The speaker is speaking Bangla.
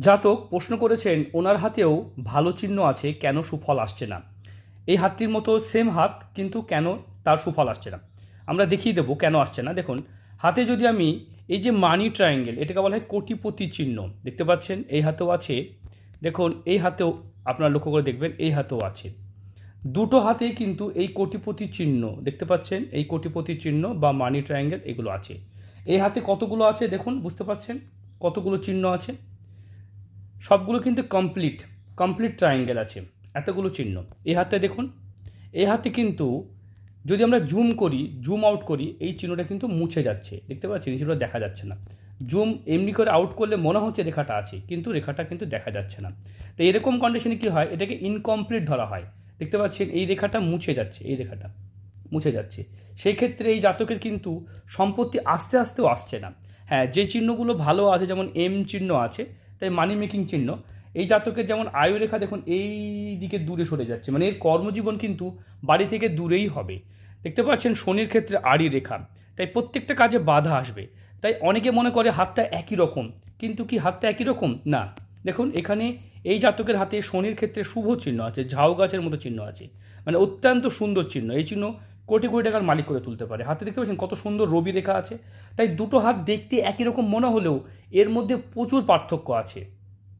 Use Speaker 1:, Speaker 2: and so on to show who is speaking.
Speaker 1: জাতক প্রশ্ন করেছেন, ওনার হাতেও ভালো চিহ্ন আছে, কেন সুফল আসছে না? এই হাতটির মতো সেম হাত, কিন্তু কেন তার সুফল আসছে না? আমরা দেখিয়ে দেবো কেন আসছে না। দেখুন, হাতে যদি আমি এই যে মানি ট্রায়াঙ্গেল এটাকে বলা হয় কোটিপতি চিহ্ন, দেখতে পাচ্ছেন? এই হাতেও আছে। দেখুন, এই হাতেও আপনারা লক্ষ্য করে দেখবেন, এই হাতেও আছে। দুটো হাতেই কিন্তু এই কোটিপতি চিহ্ন, দেখতে পাচ্ছেন? এই কোটিপতি চিহ্ন বা মানি ট্রায়াঙ্গেল এগুলো আছে। এই হাতে কতগুলো আছে? দেখুন, বুঝতে পাচ্ছেন কতগুলো চিহ্ন আছে? সবগুলো কিন্তু কমপ্লিট কমপ্লিট ট্রায়াঙ্গেল আছে। এতগুলো চিহ্ন। এই হাতে দেখুন। এই হাতে কিন্তু যদি আমরা জুম করি জুম আউট করি, এই চিহ্নটা কিন্তু মুছে যাচ্ছে। দেখতে পাচ্ছেন? এই চিহ্নটা দেখা যাচ্ছে না। জুম এমনি করে আউট করলে মনে হচ্ছে রেখাটা আছে, কিন্তু রেখাটা কিন্তু দেখা যাচ্ছে না। তো এরকম কন্ডিশনে কী হয়? এটাকে ইনকমপ্লিট ধরা হয়। দেখতে পাচ্ছেন? এই রেখাটা মুছে যাচ্ছে, এই রেখাটা মুছে যাচ্ছে। সেই ক্ষেত্রে এই জাতকের কিন্তু সম্পত্তি আস্তে আস্তেও আসছে না। হ্যাঁ যে চিহ্নগুলো ভালো আছে, যেমন এম চিহ্ন আছে তাই মানি মেকিং চিহ্ন। এই জাতকের যেমন আয়ু রেখা দেখুন, এই দিকে দূরে সরে যাচ্ছে। মানে এর কর্মজীবন কিন্তু বাড়ি থেকে দূরেই হবে। দেখতে পাচ্ছেন শনির ক্ষেত্রে আড়ি রেখা। তাই প্রত্যেকটা কাজে বাধা আসবে। তাই অনেকে মনে করে হাতটা একই রকম। কিন্তু কি হাতটা একই রকম? না। দেখুন, এখানে এই জাতকের হাতে শনির ক্ষেত্রে শুভ চিহ্ন আছে, ঝাউ গাছের মতো চিহ্ন আছে। মানে অত্যন্ত সুন্দর চিহ্ন। এই চিহ্ন কোটি কোটি টাকার মালিক করে তুলতে পারে। হাতে দেখতে পাচ্ছেন কত সুন্দর রবি রেখা আছে। তাই দুটো হাত দেখতে একই রকম মনে হলেও এর মধ্যে প্রচুর পার্থক্য আছে।